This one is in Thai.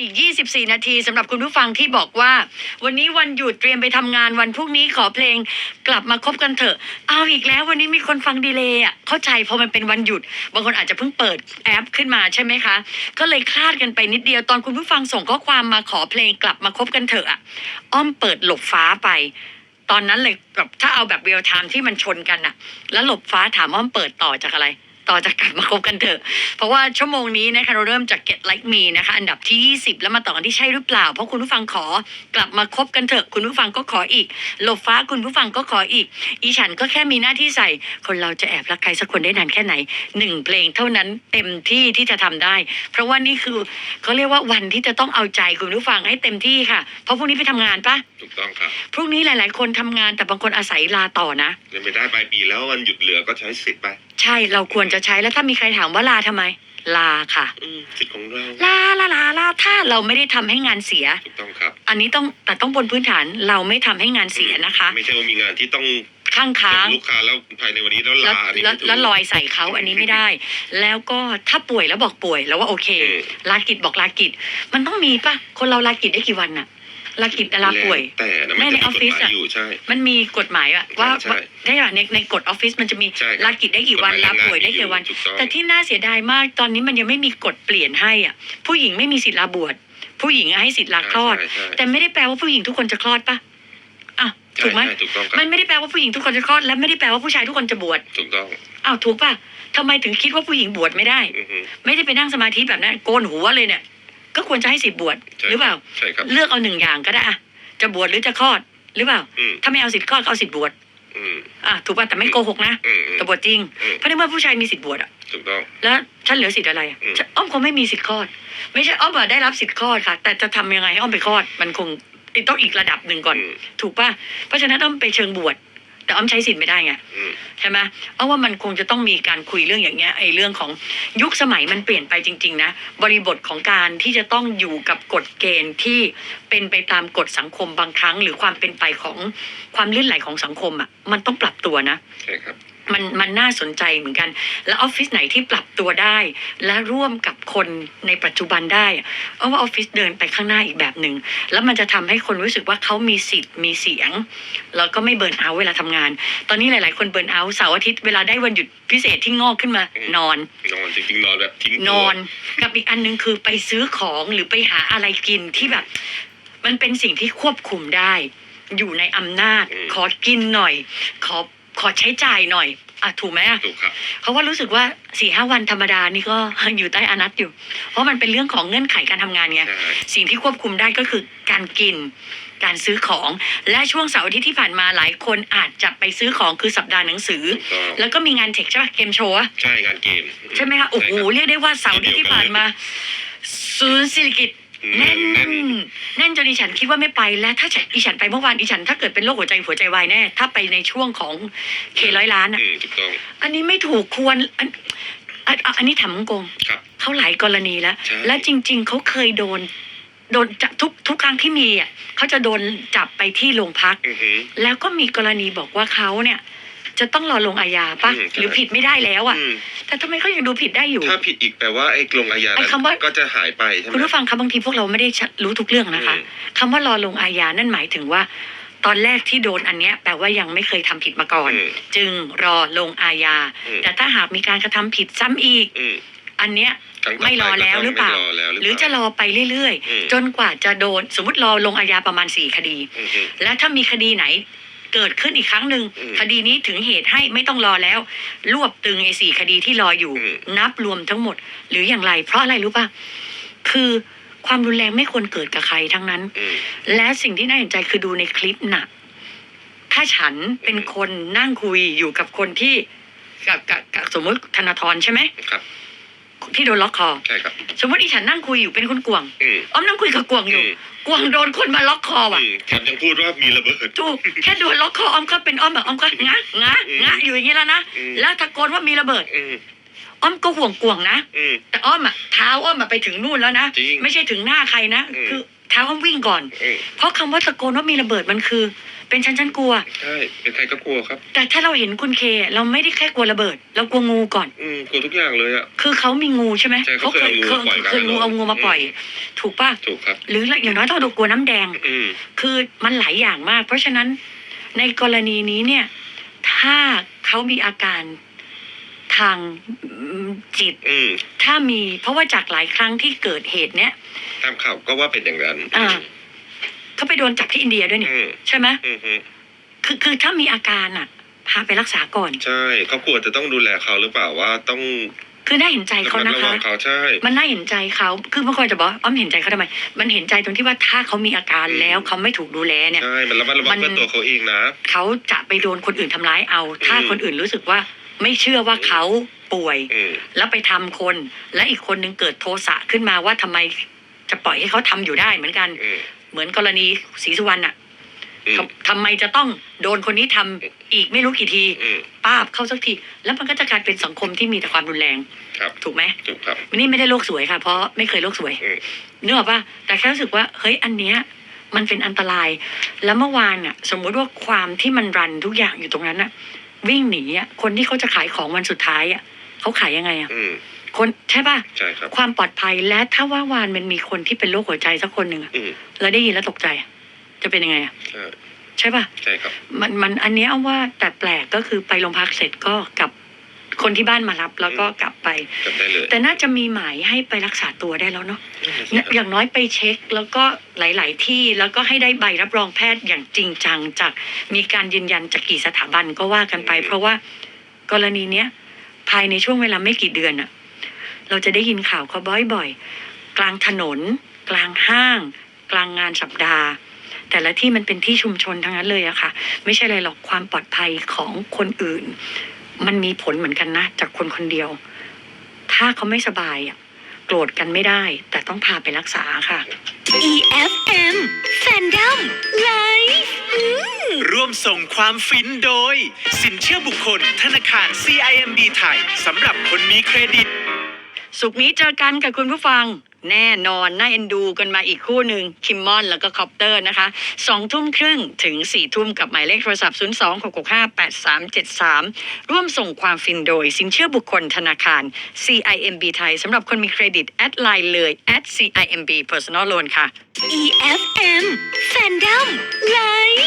อีก 24 นาทีสำหรับคุณผู้ฟังที่บอกว่า วันนี้วันหยุดเตรียมไปทำงานวันพรุ่งนี้ขอเพลงกลับมาคบกันเถอะ เอาอีกแล้ววันนี้มีคนฟังดีเลยอะเข้าใจเพราะมันเป็นวันหยุด บางคนอาจจะเพิ่งเปิดแอปขึ้นมาใช่ไหมคะ ก็เลยคลาดกันไปนิดเดียวตอนคุณผู้ฟังส่งข้อความมาขอเพลงกลับมาคบกันเถอะอะอ้อมเปิดหลบฟ้าไป ตอนนั้นเลยแบบถ้าเอาแบบเรียลไทม์ที่มันชนกันอะแล้วหลบฟ้าถามว่ามันเปิดต่อจากอะไร ต่อจากกลับมาคบกันเถอะ เพราะว่าชั่วโมงนี้นะคะเราเริ่มจาก Get Like Me นะคะอันดับที่ 20 แล้วมาต่อกันที่ใช่หรือเปล่า เพราะคุณผู้ฟังขอกลับมาคบกันเถอะคุณผู้ฟังก็ขออีกหลบฟ้าคุณผู้ฟังก็ขออีก อีฉันก็แค่มีหน้าที่ใส่ คนเราจะแอบรักใครสักคนได้นานแค่ไหนหนึ่งเพลงเท่านั้นเต็มที่ที่จะทำได้ เพราะว่านี่คือเขาเรียกว่าวันที่จะต้องเอาใจคุณผู้ฟังให้เต็มที่ค่ะ เพราะพรุ่งนี้ไปทำงานปะถูกต้องครับพรุ่งนี้หลาย ๆ คนทำงานแต่บางคนอาศัยลาต่อนะยังไม่ได้ปลายปีแล้ววันหยุดเหลือก็ใช้สิทธิ์ไป ใช่เราควรจะใช้แล้วถ้ามีใครถามว่าลาทำไม ลาค่ะ อืมสิทธิ์ของเราลาลาลาลาถ้าเราไม่ได้ทำให้งานเสีย ถูกต้องครับอันนี้ต้องแต่ต้องบนพื้นฐานเราไม่ทำให้งานเสียนะคะ ไม่ใช่ว่ามีงานที่ต้องข้างส่ค้างงลูกค้าแล้วภายในวันนี้แล้วแล้วลาอันนี้แล้วไม่ถูก แล้วลอยใส่เขาอันนี้ไม่ได้ แล้วก็ถ้าป่วยแล้วบอกป่วยแล้วว่าโอเค อืม ลากิจบอกลากิจ มันต้องมีปะคนเราลากิจได้กี่วันอะ ลากิจแต่ลาป่วย แต่นะแม่มันในจะออฟฟิมีศกฎหมาอะยอยู่ใช่ มันมีกฎหมายอะว่าใช่ว่าได้ป่ะในในกฎออฟฟิศมันจะมีใช่ครับลากิจได้กี่วันกฎหมลาป่วยได้แรงงกี่วัน ถูกต้อง แต่ที่น่าเสียดายมากตอนนี้มันยังไม่มีกฎเปลี่ยนให้อะ ผู้หญิงไม่มีสิทธิ์ลาบวชผู้หญิงอะให้สิทธิ์ลาคลอด ใช่ใช่แต่ไม่ได้แปลว่าผู้หญิงทุกคนจะคลอดปะอ้าวถูกไหมใช่ใช่ถูกต้องครับมันไม่ได้แปลว่าผู้หญิงทุกคนจะคลอด และไม่ได้แปลว่าผู้ชายทุกคนจะบวชถูกต้องอ้าวถูกปะทำไมถึงคิดว่าผู้หญิงบวชไม่ได้ อือฮึ ไม่ได้ไปนั่งสมาธิแบบนั้นโกนหัวเลยเนี่ย ก็ควรจะให้สิทธิ์บวชใช่หรือเปล่า ใช่ครับ เลือกเอาหนึ่งอย่างก็ได้อะจะบวชหรือจะคลอดหรือเปล่า อืมถ้าไม่เอาสิทธิ์คลอดก็เอาสิทธิ์บวชอืมอะถูกป่ะแต่ไม่โกหกนะอืมอืมแต่บวชจริง อืมเพราะในเมื่อผู้ชายมีสิทธิ์บวชอะถูกต้อง แล้วฉันเหลือสิทธิ์อะไรอะอืม ฉันอ้อมคงไม่มีสิทธิ์คลอด ไม่ใช่อ้อมอะได้รับสิทธิ์คลอดค่ะ แต่จะทำยังไงให้อ้อมไปคลอดมันคงต้องอีกระดับหนึ่งก่อน อืม ถูกป่ะ เพราะฉะนั้นอ้อมไปเชิงบวช แต่อ้อมใช้สิทธิ์ไม่ได้ไงอืมใช่ไหมอ้อมว่ามันคงจะต้องมีการคุยเรื่องอย่างเงี้ยไอ้เรื่องของยุคสมัยมันเปลี่ยนไปจริง ๆ นะ บริบทของการที่จะต้องอยู่กับกฎเกณฑ์ที่เป็นไปตามกฎสังคมบางครั้ง หรือความเป็นไปของความลื่นไหลของสังคมอะมันต้องปรับตัวนะใช่ครับ มันมันน่าสนใจเหมือนกัน แล้วออฟฟิศไหนที่ปรับตัวได้ และร่วมกับคนในปัจจุบันได้อะเอาว่าออฟฟิศเดินไปข้างหน้าอีกแบบหนึ่งแล้วมันจะทำให้คนรู้สึกว่าเขามีสิทธิ์มีเสียง แล้วก็ไม่เบิร์นเอาท์เวลาทำงาน ตอนนี้หลาย ๆ คนเบิร์นเอาท์เสาร์อาทิตย์เวลาได้วันหยุดพิเศษที่งอกขึ้นมาอืมนอน นอนจริงๆนอนแบบทิ้งตัวนอนกับอีกอันหนึงคือไปซื้อของหรือไปหาอะไรกินที่แบบ มันเป็นสิ่งที่ควบคุมได้ อยู่ในอำนาจขอกินหน่อยขอ ขอใช้จ่ายหน่อยอะถูกไหมอะถูกครับ เพราะว่ารู้สึกว่าสี่ห้าวันธรรมดานี่ก็อยู่ใต้อนัตอยู่ เพราะมันเป็นเรื่องของเงื่อนไขการทำงานไงใช่ สิ่งที่ควบคุมได้ก็คือการกิน การซื้อของและช่วงเสาร์อาทิตย์ที่ผ่านมาหลายคนอาจจะไปซื้อของคือสัปดาห์หนังสือ ถูกต้องแล้วก็มีงานเทคใช่ปะเกมโชว์อะใช่งานเกมใช่ไหมคะโอ้โหใช่ครับเรียกได้ว่าเสาร์อาทิตย์ที่ผ่านมา ศูนย์ศิริกิต แน่แน่นนแน่นแน่นจนดิฉันคิดว่าไม่ไปและถ้าฉันดิฉันไปเมื่อวานดิฉันถ้าเกิดเป็นโรคหัวใจหัวใจวายแน่ถ้าไปในช่วงของเคร้อยล้านอะอืมถูกต้อง อันนี้ไม่ถูกควรอันอันอันนี้ถามกงครับเขาหลายกรณีแล้ว ใช่ และจริง ๆเขาเคยโดน โดนจับทุกทุกครั้งที่มีอะเขาจะโดนจับไปที่โรงพัก อือฮึแล้วก็มีกรณีบอกว่าเขาเนี่ย จะต้องรอลงอาญาปะอืมใช่หรือผิดไม่ได้แล้วอะ อืมแต่ทำไมเขายังดูผิดได้อยู่ ถ้าผิดอีกแปลว่าไอ้กลงอาญาไอ้นั้นคำว่า ก็จะหายไปใช่ไหม คุณผู้ฟังคะบางทีพวกเราไม่ได้ชัดรู้ทุกเรื่องนะคะอืม คำว่ารอลงอาญานั่นหมายถึงว่า ตอนแรกที่โดนอันเนี้ยแปลว่ายังไม่เคยทำผิดมาก่อน อืม จึงรอลงอาญาอืม แต่ถ้าหากมีการกระทำผิดซ้ำอีก อืมอันเนี้ย ครั้งต่ปไม่รอแล้วหรือเปล่า ก็ต้งไม่รอแล้วหรือหรือจะรอไปเรื่อยอืม ๆ จนกว่าจะโดนสมมติรอลงอาญาประมาณสี่คดี อือฮึและถ้ามีคดีไหน เกิดขึ้นอีกครั้งหนึ่งอืมคดีนี้ถึงเหตุให้ไม่ต้องรอแล้ว รวบตึงไอ้สี่คดีที่รออยู่อืมนับรวมทั้งหมด หรืออย่างไร เพราะอะไรรู้ป่ะคือความรุนแรงไม่ควรเกิดกับใครทั้งนั้นอืมและสิ่งที่น่าเห็นใจคือดูในคลิปน่ะ ถ้าฉันเป็นคนนั่งคุยอยู่กับคนที่กับกับกับสมมติธนาธรใช่ไหมครับ ที่โดนล็อกคอ ใช่ครับ สมมติอีฉันนั่งคุยอยู่เป็นคนกวางอืม อ้อมนั่งคุยกับกวางอยู่ อืม กวางโดนคนมาล็อกคอว่ะ อืมแถมยังพูดว่ามีระเบิด ถูกแค่โดนล็อกคออ้อมก็เป็นอ้อมแบบอ้อมก็งะงะอืมงะอยู่อย่างนี้แล้วนะอืม แล้วตะโกนว่ามีระเบิด อืมอ้อมก็ห่วงกวางนะ อืม แต่อ้อมอะเท้าอ้อมอะไปถึงนู่นแล้วนะจริงไม่ใช่ถึงหน้าใครนะอืม คือเท้าอ้อมวิ่งก่อน อืม เพราะคำว่าตะโกนว่ามีระเบิดมันคือไป เป็นฉันฉันกลัว ใช่เป็นใครก็กลัวครับ แต่ถ้าเราเห็นคุณเค เราไม่ได้แค่กลัวระเบิด เรากลัวงูก่อน อืมกลัวทุกอย่างเลยอะ คือเขามีงูใช่ไหมใช่เขาเคยเอางูมาปล่อยเคยงูเอางูมาปล่อยอืมถูกป่ะถูกครับ หรืออย่างน้อยต้องดูกลัวน้ำแดง อืม คือมันหลายอย่างมาก เพราะฉะนั้นในกรณีนี้เนี่ย ถ้าเขามีอาการทางจิต อืมถ้ามี เพราะว่าจากหลายครั้งที่เกิดเหตุเนี้ยตามข่าวก็ว่าเป็นอย่างนั้นอ่า เขาไปโดนจับที่อินเดียด้วยนี่อืมใช่ไหมอืมอืมคือคือถ้ามีอาการอะ พาไปรักษาก่อน ใช่ครอบครัวจะต้องดูแลเขาหรือเปล่าว่าต้องคือน่าเห็นใจเขาระมัดนะระวัคะ งเขาใช่ มันน่าเห็นใจเขา คือบางคนจะบอกว่าอ้อมเห็นใจเขาทำไม มันเห็นใจตรงที่ว่าถ้าเขามีอาการอืมแล้วเขาไม่ถูกดูแลเนี่ย ใช่ มันระมัดระวัมังนเพื่อตัวเขาเองนะ เขาจะไปโดนคนอื่นทำร้ายเอา ถ้าอืม คนอื่นรู้สึกว่าไม่เชื่อว่าเขาป่วย อืม แล้วไปทำคน และอีกคนนึงเกิดโทสะขึ้นมาว่าทำไมจะปล่อยให้เขาทำอยู่ได้เหมือนกัน อืม เหมือนกรณีศรีสุวรรณอะอืม ทำทำไมจะต้องโดนคนนี้ทำอีกไม่รู้กี่ที อืมป้าบเข้าสักที แล้วมันก็จะกลายเป็นสังคมที่มีแต่ความรุนแรง ครับถูกไหมถูกครับ นี่ไม่ได้โลกสวยค่ะ เพราะไม่เคยโลกสวยอืมนึกออกปะแต่แค่รู้สึกว่าเฮ้ยอันเนี้ยมันเป็นอันตราย แล้วเมื่อวานอะสมมุติว่าความที่มันรันทุกอย่างอยู่ตรงนั้นอะวิ่งหนีอะคนที่เขาจะขายของวันสุดท้ายอะ เขาขายยังไงอะอืมคนใช่ปะใช่ครับ ความปลอดภัยและถ้าว่าวานมันมีคนที่เป็นโรคหัวใจสักคนหนึ่งอะอืมเราได้ยินแล้วตกใจอะจะเป็นยังไงอะใช่ใช่ปะใช่ครับ มันมันอันเนี้ยเอาว่าแต่แปลกก็คือไปโรงพักเสร็จก็กลับคนที่บ้านมารับแล้วก็กลับไป จำได้เลยแต่น่าจะมีหมายให้ไปรักษาตัวได้แล้วเนาะนั่นน่ะสิเนี่ยครับอย่างน้อยไปเช็คแล้วก็หลาย ๆ ที่แล้วก็ให้ได้ใบรับรองแพทย์อย่างจริงจังจากมีการยืนยันจากกี่สถาบันก็ว่ากันไป เพราะว่ากรณีเนี้ย ภายในช่วงเวลาไม่กี่เดือนอะเราจะได้ยินข่าวเขาบ่อยๆ กลางถนน กลางห้าง กลางงานสัปดาห์ แต่ละที่มันเป็นที่ชุมชนทั้งนั้นเลยอะค่ะ ไม่ใช่อะไรหรอกความปลอดภัยของคนอื่น มันมีผลเหมือนกันนะ จากคนคนเดียว ถ้าเขาไม่สบายอะโกรธกันไม่ได้ แต่ต้องพาไปรักษาค่ะ EFM Fandom Live ร่วมส่งความฟินโดย สินเชื่อบุ คคล ธนาคาร CIMB ไทยสำหรับคนมีเครดิต สุกร์นี้เจอกันกับคุณผู้ฟัง แน่นอน น่าเอ็นดูกันมาอีกคู่หนึ่งคิมมอนแล้วก็คอปเตอร์นะคะสองทุ่มครึ่งถึงสี่ทุ่มกับหมายเลขโทรศัพท์ 0 2 6 6 5 8 3 7 3 ร่วมส่งความฟินโดย สินเชื่อบุคคลธนาคาร CIMB ไทยสำหรับคนมีเครดิต แอดไลน์เลย at CIMB Personal Loan ค่ะ EFM Fandom Live